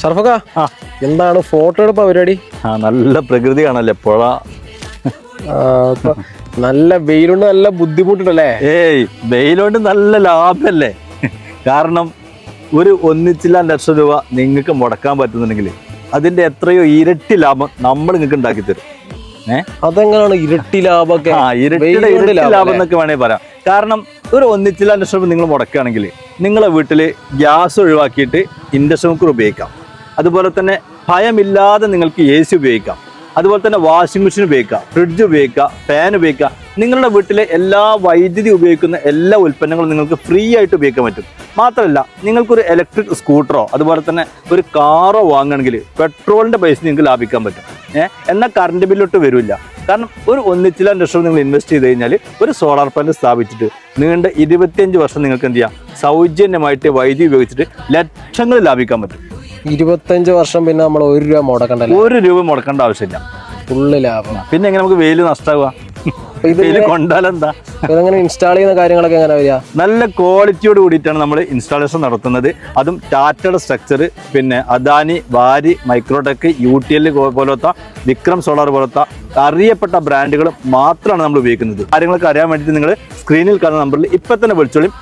ഷർഫക്ക ആ. എന്താണ് ഫോട്ടോ എടുപ്പ പരിപാടി? ആ നല്ല പ്രകൃതി കാണല്ലേ പുഴ? നല്ല വെയിലുണ്ട് നല്ല ബുദ്ധിമുട്ടുണ്ടല്ലേ? ഏയ് വെയിലോണ്ട് നല്ല ലാഭല്ലേ? കാരണം ഒരു ഒന്നിച്ചില്ലാൻ ലക്ഷം രൂപ നിങ്ങൾക്ക് മുടക്കാൻ പറ്റുന്നുണ്ടെങ്കിൽ അതിന്റെ എത്രയോ ഇരട്ടി ലാഭം നമ്മൾ നിങ്ങൾക്ക് ഉണ്ടാക്കി തരും. അതെങ്ങനെയാണ് ഇരട്ടി ലാഭമൊക്കെ? ആ ഇരട്ടിയുടെ ഇരട്ടി ലാഭം ലാഭം എന്നൊക്കെ വേണമെങ്കിൽ പറയാം. കാരണം ഒരു ഒന്നിച്ചില്ലാൻ ലക്ഷം രൂപ നിങ്ങൾ മുടക്കുകയാണെങ്കിൽ നിങ്ങളെ വീട്ടിൽ ഗ്യാസ് ഒഴിവാക്കിയിട്ട് ഇൻഡക്ഷൻ കുക്കർ ഉപയോഗിക്കാം. അതുപോലെ തന്നെ ഭയമില്ലാതെ നിങ്ങൾക്ക് എ സി ഉപയോഗിക്കാം. അതുപോലെ തന്നെ വാഷിംഗ് മെഷീൻ ഉപയോഗിക്കാം ഫ്രിഡ്ജ് ഉപയോഗിക്കാം ഫാൻ ഉപയോഗിക്കാം. നിങ്ങളുടെ വീട്ടിലെ എല്ലാ വൈദ്യുതി ഉപയോഗിക്കുന്ന എല്ലാ ഉൽപ്പന്നങ്ങളും നിങ്ങൾക്ക് ഫ്രീ ആയിട്ട് ഉപയോഗിക്കാൻ പറ്റും. മാത്രമല്ല നിങ്ങൾക്കൊരു ഇലക്ട്രിക് സ്കൂട്ടറോ അതുപോലെ തന്നെ ഒരു കാറോ വാങ്ങണമെങ്കിൽ പെട്രോളിന്റെ പൈസ നിങ്ങൾക്ക് ലാഭിക്കാൻ പറ്റും. ഏഹ് എന്നാൽ കറണ്ട് ബില്ലോട്ട് വരില്ല. കാരണം ഒരു ഒന്നിച്ചില ലക്ഷം നിങ്ങൾ ഇൻവെസ്റ്റ് ചെയ്ത് കഴിഞ്ഞാൽ ഒരു സോളാർ പാനൽ സ്ഥാപിച്ചിട്ട് നീണ്ട ഇരുപത്തിയഞ്ച് വർഷം നിങ്ങൾക്ക് എന്ത് ചെയ്യാം? സൗജന്യമായിട്ട് വൈദ്യുതി ഉപയോഗിച്ചിട്ട് ലക്ഷങ്ങൾ ലാഭിക്കാൻ പറ്റും. ഇരുപത്തഞ്ച് വർഷം പിന്നെ നമ്മൾ ഒരു രൂപ മുടക്കണ്ടല്ലോ? ഒരു രൂപ മുടക്കേണ്ട ആവശ്യമില്ല. ഫുള്ള് ലാഭം. പിന്നെ എങ്ങനെ നമുക്ക് വെയിൽ നഷ്ടമാവുക അപ്പൊ ഇത് വെയിൽ കൊണ്ടാലെന്താ? ഇതെങ്ങനെ ഇൻസ്റ്റാൾ ചെയ്യുന്ന കാര്യങ്ങളൊക്കെ എങ്ങനെ വരിക? നല്ല ക്വാളിറ്റിയോട് കൂടിയിട്ടാണ് നമ്മൾ ഇൻസ്റ്റാളേഷൻ നടത്തുന്നത്. അതും ടാറ്റയുടെ സ്ട്രക്ചർ പിന്നെ അദാനി വാരി മൈക്രോടെക് യു ടി എൽ പോലത്തെ വിക്രം സോളാർ പോലത്തെ അറിയപ്പെട്ട ബ്രാൻഡുകൾ മാത്രമാണ് നമ്മൾ ഉപയോഗിക്കുന്നത്. കാര്യങ്ങളൊക്കെ അറിയാൻ വേണ്ടിയിട്ട് നിങ്ങൾ സ്ക്രീനിൽ കാണുന്ന നമ്പറിൽ ഇപ്പം തന്നെ വിളിച്ചോളും.